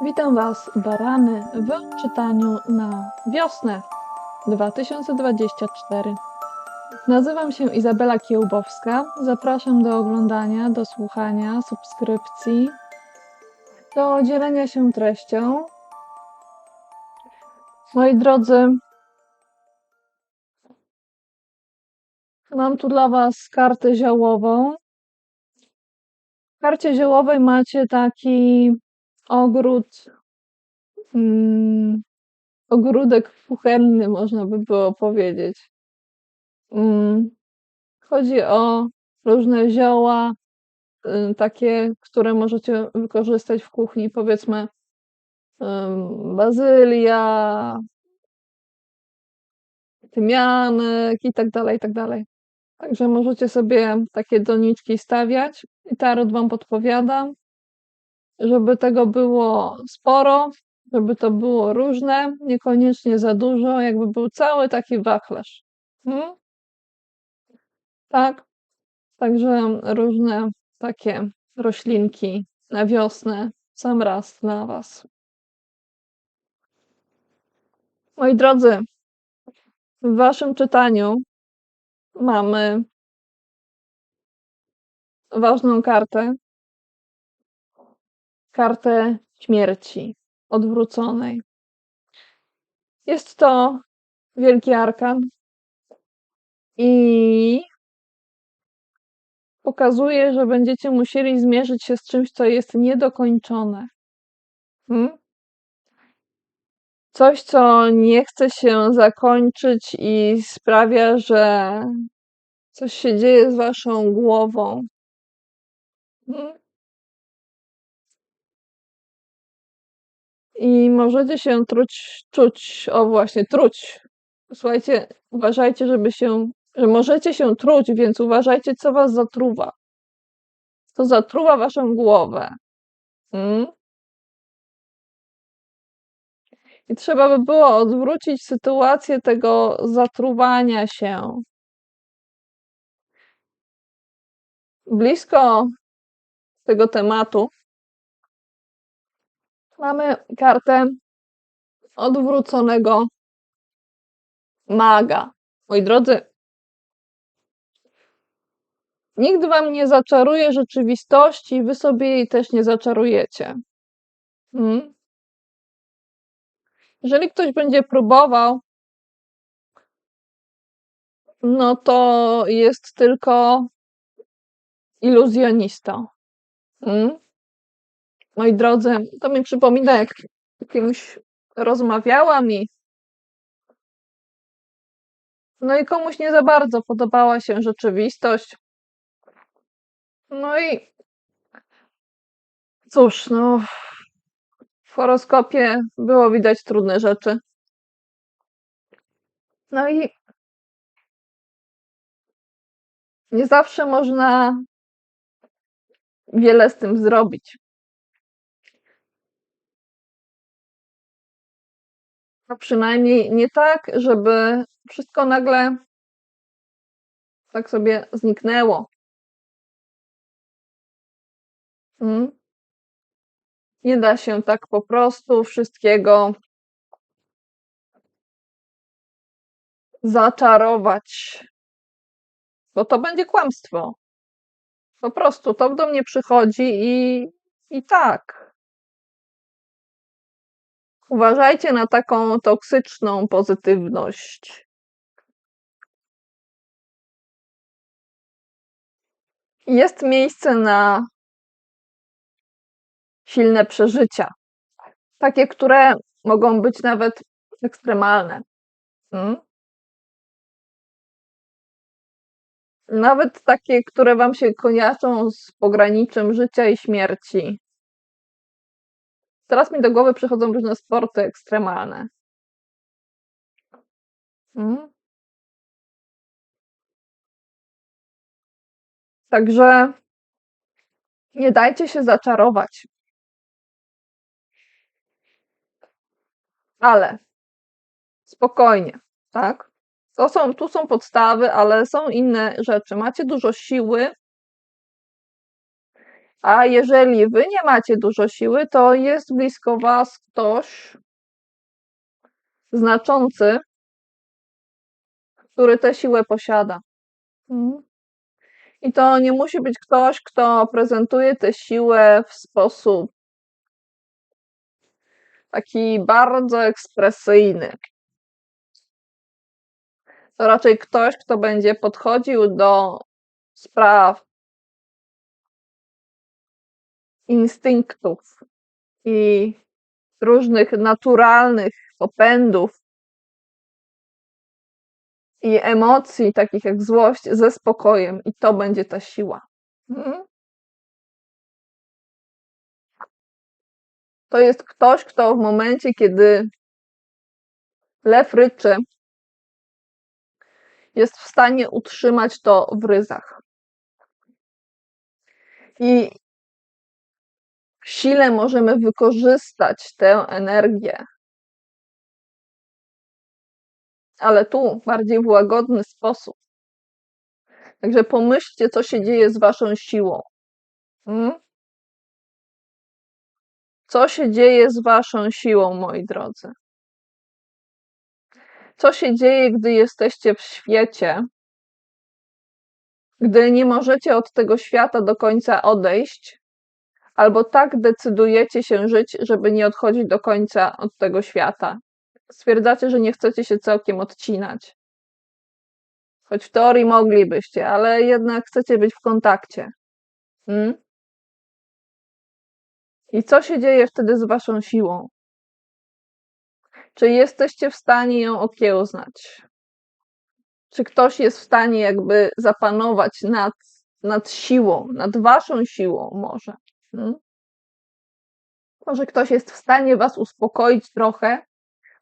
Witam Was, barany, w czytaniu na wiosnę 2024. Nazywam się Izabela Kiełbowska. Zapraszam do oglądania, do słuchania, subskrypcji, do dzielenia się treścią. Moi drodzy, mam tu dla Was kartę ziołową. W karcie ziołowej macie taki ogród, mm, ogródek kuchenny, można by było powiedzieć. Mm, chodzi o różne zioła, y, takie, które możecie wykorzystać w kuchni, powiedzmy bazylia, tymianek i tak dalej, i tak dalej. Także możecie sobie takie doniczki stawiać i tarot Wam podpowiada, żeby tego było sporo, żeby to było różne, niekoniecznie za dużo, jakby był cały taki wachlarz. Mhm. Tak, także różne takie roślinki na wiosnę, sam raz dla Was. Moi drodzy, w Waszym czytaniu mamy ważną kartę. Kartę śmierci odwróconej. Jest to wielki arkan i pokazuje, że będziecie musieli zmierzyć się z czymś, co jest niedokończone. Hmm? Coś, co nie chce się zakończyć i sprawia, że coś się dzieje z waszą głową. Hmm? I możecie się truć, czuć, o właśnie, truć. Słuchajcie, uważajcie, żeby się, że możecie się truć, więc uważajcie, co was zatruwa. Co zatruwa waszą głowę. Hmm? I trzeba by było odwrócić sytuację tego zatruwania się. Blisko tego tematu mamy kartę odwróconego maga. Moi drodzy, nikt wam nie zaczaruje rzeczywistości, wy sobie jej też nie zaczarujecie. Hmm? Jeżeli ktoś będzie próbował, no to jest tylko iluzjonistą. Hmm? Moi drodzy, to mi przypomina, jak kimś rozmawiałam i no i komuś nie za bardzo podobała się rzeczywistość. No i cóż, no w horoskopie było widać trudne rzeczy. No i nie zawsze można wiele z tym zrobić. No przynajmniej nie tak, żeby wszystko nagle tak sobie zniknęło. Mm. Nie da się tak po prostu wszystkiego zaczarować, bo to będzie kłamstwo. Po prostu to do mnie przychodzi i, i tak. Uważajcie na taką toksyczną pozytywność. Jest miejsce na silne przeżycia. Takie, które mogą być nawet ekstremalne. Mm? Nawet takie, które wam się kojarzą z pograniczem życia i śmierci. Teraz mi do głowy przychodzą różne sporty ekstremalne. Mm? Także nie dajcie się zaczarować. Ale spokojnie, tak? To są, tu są podstawy, ale są inne rzeczy. Macie dużo siły A jeżeli wy nie macie dużo siły, to jest blisko was ktoś znaczący, który tę siłę posiada. Mhm. I to nie musi być ktoś, kto prezentuje tę siłę w sposób taki bardzo ekspresyjny. To raczej ktoś, kto będzie podchodził do spraw instynktów i różnych naturalnych popędów i emocji, takich jak złość, ze spokojem, i to będzie ta siła. Mhm. To jest ktoś, kto w momencie, kiedy lew ryczy, jest w stanie utrzymać to w ryzach. I sile możemy wykorzystać tę energię ale tu bardziej w łagodny sposób. Także pomyślcie, co się dzieje z waszą siłą. Hmm? Co się dzieje z waszą siłą, moi drodzy? Co się dzieje, gdy jesteście w świecie, gdy nie możecie od tego świata do końca odejść, albo tak decydujecie się żyć, żeby nie odchodzić do końca od tego świata? stwierdzacie, że nie chcecie się całkiem odcinać. Choć w teorii moglibyście, ale jednak chcecie być w kontakcie. Hmm? I co się dzieje wtedy z waszą siłą? Czy jesteście w stanie ją okiełznać? Czy ktoś jest w stanie jakby zapanować nad, nad siłą, nad waszą siłą może? Hmm? Może ktoś jest w stanie was uspokoić trochę,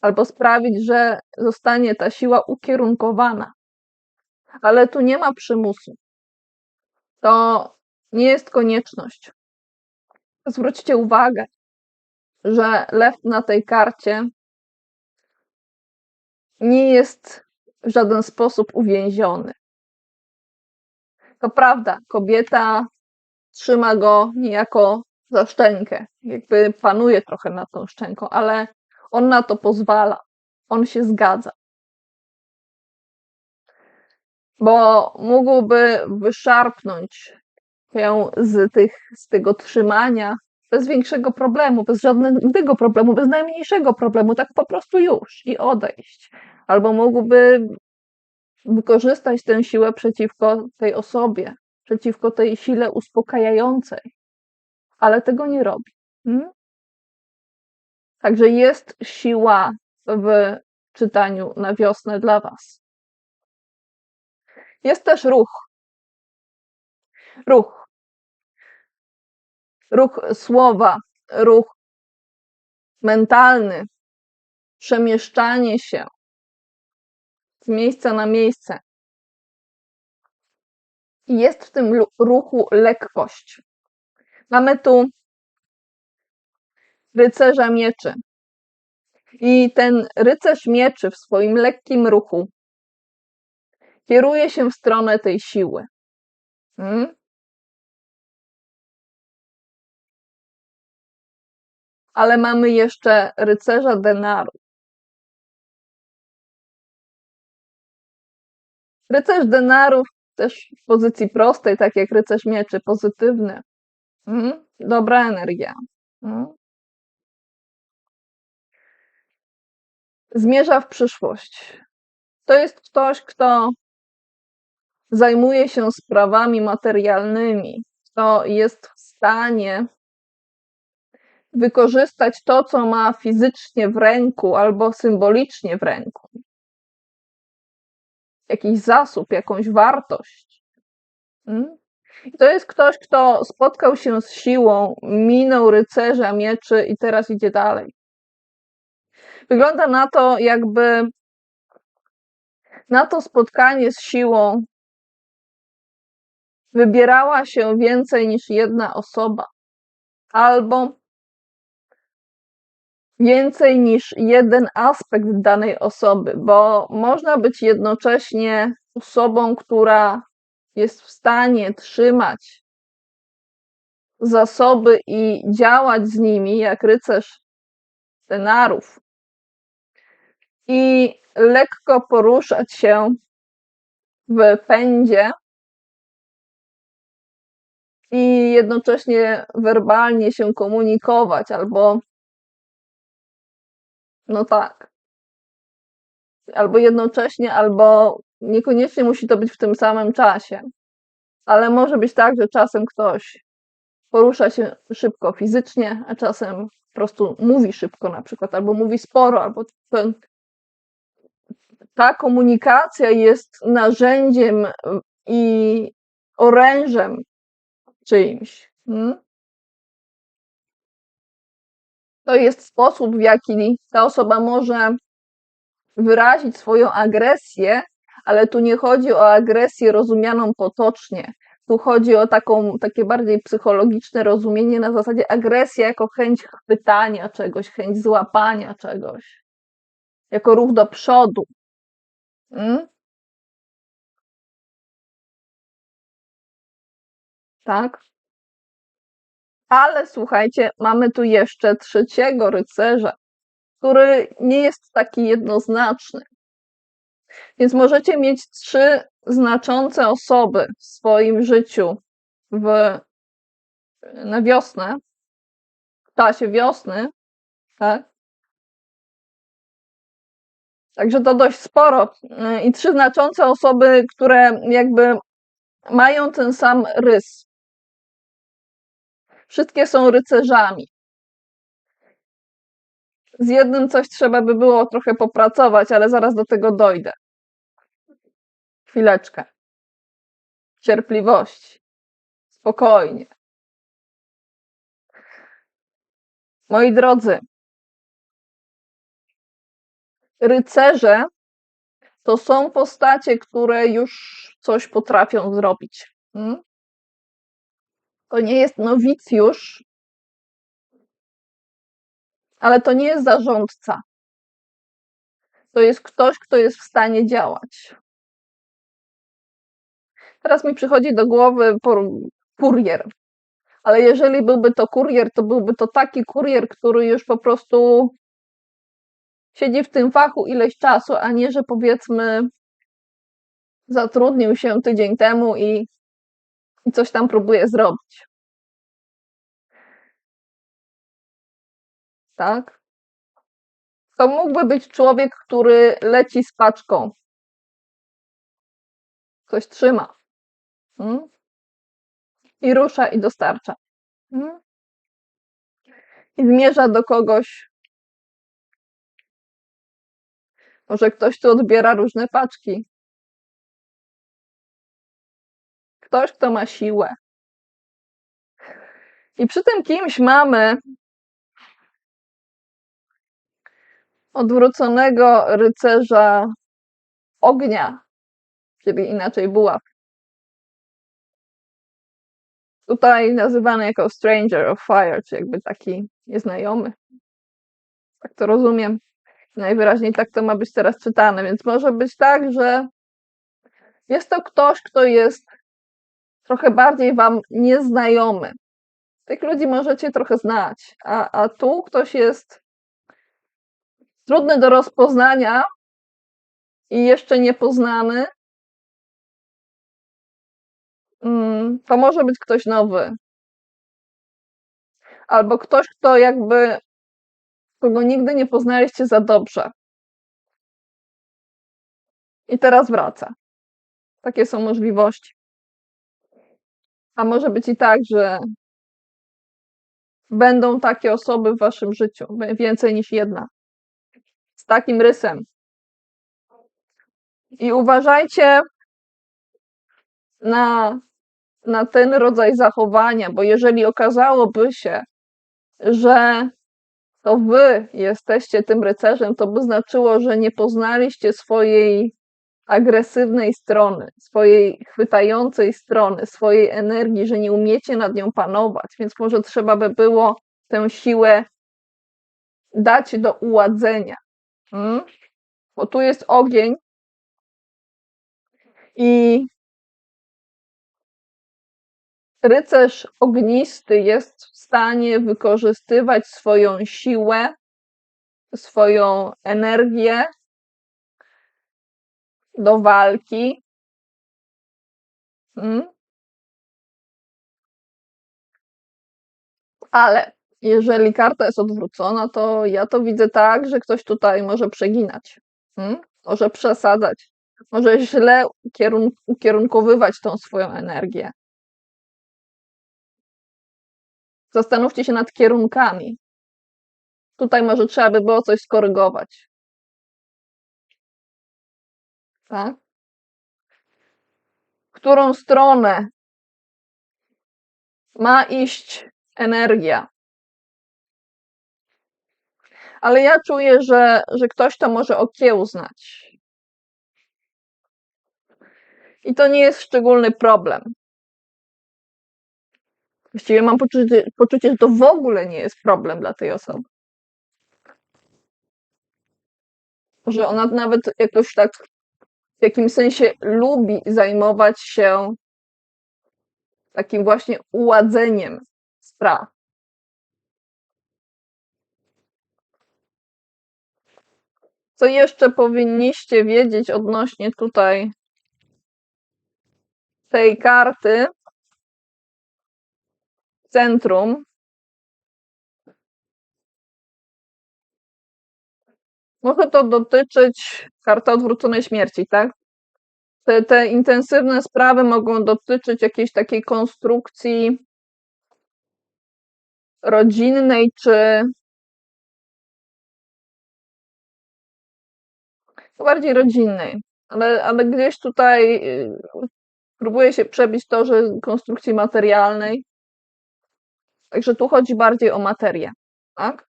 albo sprawić, że zostanie ta siła ukierunkowana. Ale tu nie ma przymusu. To nie jest konieczność. Zwróćcie uwagę, że lew na tej karcie nie jest w żaden sposób uwięziony. To prawda, kobieta trzyma go niejako za szczękę, jakby panuje trochę nad tą szczęką, ale on na to pozwala. On się zgadza. Bo mógłby wyszarpnąć się z, tych, z tego trzymania bez większego problemu, bez żadnego problemu, bez najmniejszego problemu, tak po prostu już i odejść. Albo mógłby wykorzystać tę siłę przeciwko tej osobie, przeciwko tej sile uspokajającej, ale tego nie robi. Hmm? Także jest siła w czytaniu na wiosnę dla Was. Jest też ruch. Ruch. Ruch słowa, ruch mentalny, przemieszczanie się z miejsca na miejsce. Jest w tym ruchu lekkość. Mamy tu rycerza mieczy. I ten rycerz mieczy w swoim lekkim ruchu kieruje się w stronę tej siły. Hmm? Ale mamy jeszcze rycerza denaru. Rycerz denarów też w pozycji prostej, tak jak rycerz mieczy, pozytywny. Hmm? Dobra energia. Hmm? zmierza w przyszłość. To jest ktoś, kto zajmuje się sprawami materialnymi, kto jest w stanie wykorzystać to, co ma fizycznie w ręku albo symbolicznie w ręku. Jakiś zasób, jakąś wartość. Hmm? to jest ktoś, kto spotkał się z siłą, minął rycerza mieczy i teraz idzie dalej. Wygląda na to, jakby na to spotkanie z siłą wybierała się więcej niż jedna osoba, albo więcej niż jeden aspekt danej osoby, bo można być jednocześnie osobą, która jest w stanie trzymać zasoby i działać z nimi jak rycerz denarów i lekko poruszać się w pędzie i jednocześnie werbalnie się komunikować albo no tak. Albo jednocześnie, albo niekoniecznie musi to być w tym samym czasie. Ale może być tak, że czasem ktoś porusza się szybko fizycznie, a czasem po prostu mówi szybko na przykład, albo mówi sporo, albo ten, ta komunikacja jest narzędziem i orężem czyimś. Hmm? To jest sposób, w jaki ta osoba może wyrazić swoją agresję, ale tu nie chodzi o agresję rozumianą potocznie. Tu chodzi o taką, takie bardziej psychologiczne rozumienie na zasadzie agresja jako chęć chwytania czegoś, chęć złapania czegoś, jako ruch do przodu. Hmm? Tak? Ale słuchajcie, mamy tu jeszcze trzeciego rycerza, który nie jest taki jednoznaczny. Więc możecie mieć trzy znaczące osoby w swoim życiu w, na wiosnę, w czasie wiosny, tak? Także to dość sporo. I trzy znaczące osoby, które jakby mają ten sam rys. Wszystkie są rycerzami. Z jednym coś trzeba by było trochę popracować, ale zaraz do tego dojdę. Chwileczkę. Cierpliwości. Spokojnie. Moi drodzy, rycerze to są postacie, które już coś potrafią zrobić. Hmm? To nie jest nowicjusz, ale to nie jest zarządca. To jest ktoś, kto jest w stanie działać. Teraz mi przychodzi do głowy kurier. Ale jeżeli byłby to kurier, to byłby to taki kurier, który już po prostu siedzi w tym fachu ileś czasu, a nie, że powiedzmy zatrudnił się tydzień temu i i coś tam próbuje zrobić. Tak? To mógłby być człowiek, który leci z paczką. Coś trzyma. Hmm? I rusza i dostarcza. Hmm? I zmierza do kogoś. Może ktoś tu odbiera różne paczki. Ktoś, kto ma siłę. I przy tym kimś mamy odwróconego rycerza ognia, czyli inaczej buław. Tutaj nazywany jako Stranger of Fire, czy jakby taki nieznajomy. Tak to rozumiem. Najwyraźniej tak to ma być teraz czytane, więc może być tak, że jest to ktoś, kto jest trochę bardziej wam nieznajomy. Tych ludzi możecie trochę znać, a, a tu ktoś jest trudny do rozpoznania i jeszcze niepoznany. Mm, to może być ktoś nowy. Albo ktoś, kto jakby, kogo nigdy nie poznaliście za dobrze. I teraz wraca. Takie są możliwości. A może być i tak, że będą takie osoby w waszym życiu, więcej niż jedna, z takim rysem. I uważajcie na, na ten rodzaj zachowania, bo jeżeli okazałoby się, że to wy jesteście tym rycerzem, to by znaczyło, że nie poznaliście swojej agresywnej strony, swojej chwytającej strony, swojej energii, że nie umiecie nad nią panować, więc może trzeba by było tę siłę dać do uładzenia. Hmm? Bo tu jest ogień i rycerz ognisty jest w stanie wykorzystywać swoją siłę, swoją energię do walki. Mm. Ale jeżeli karta jest odwrócona, to ja to widzę tak, że ktoś tutaj może przeginać. Mm? Może przesadzać. Może źle ukierun ukierunkowywać tą swoją energię. Zastanówcie się nad kierunkami. Tutaj może trzeba by było coś skorygować. Tak? W którą stronę ma iść energia? Ale ja czuję, że, że ktoś to może okiełznać. I to nie jest szczególny problem. Właściwie mam poczucie, poczucie, że to w ogóle nie jest problem dla tej osoby. Że ona nawet jakoś tak w jakimś sensie lubi zajmować się takim właśnie uładzeniem spraw. Co jeszcze powinniście wiedzieć odnośnie tutaj tej karty? Centrum. Może to dotyczyć karta odwróconej śmierci, tak? Te, te intensywne sprawy mogą dotyczyć jakiejś takiej konstrukcji rodzinnej, czy bardziej rodzinnej, ale, ale gdzieś tutaj y, próbuje się przebić to, że konstrukcji materialnej. Także tu chodzi bardziej o materię, tak?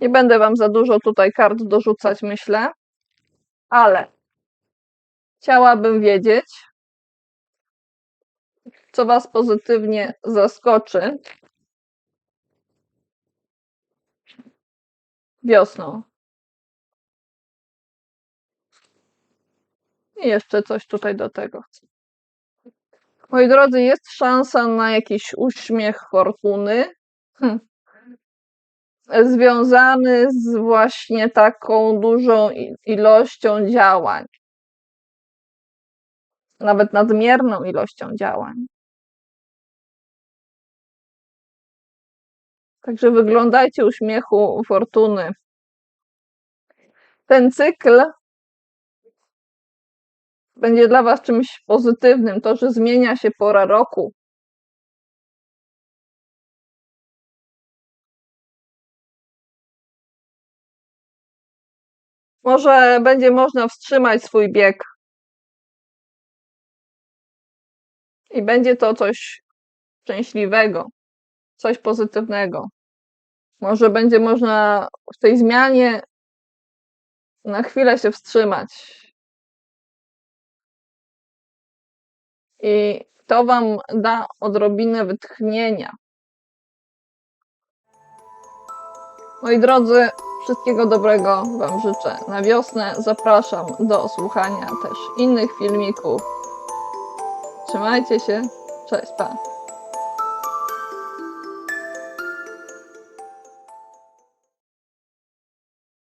Nie będę Wam za dużo tutaj kart dorzucać, myślę, ale chciałabym wiedzieć, co Was pozytywnie zaskoczy wiosną. I jeszcze coś tutaj do tego. Moi drodzy, jest szansa na jakiś uśmiech fortuny. Hm. Związany z właśnie taką dużą ilością działań. Nawet nadmierną ilością działań. Także wyglądajcie uśmiechu fortuny. Ten cykl będzie dla Was czymś pozytywnym. To, że zmienia się pora roku. Może będzie można wstrzymać swój bieg. I będzie to coś szczęśliwego, coś pozytywnego. Może będzie można w tej zmianie na chwilę się wstrzymać. I to Wam da odrobinę wytchnienia. Moi drodzy, wszystkiego dobrego Wam życzę na wiosnę. Zapraszam do słuchania też innych filmików. Trzymajcie się. Cześć, pa.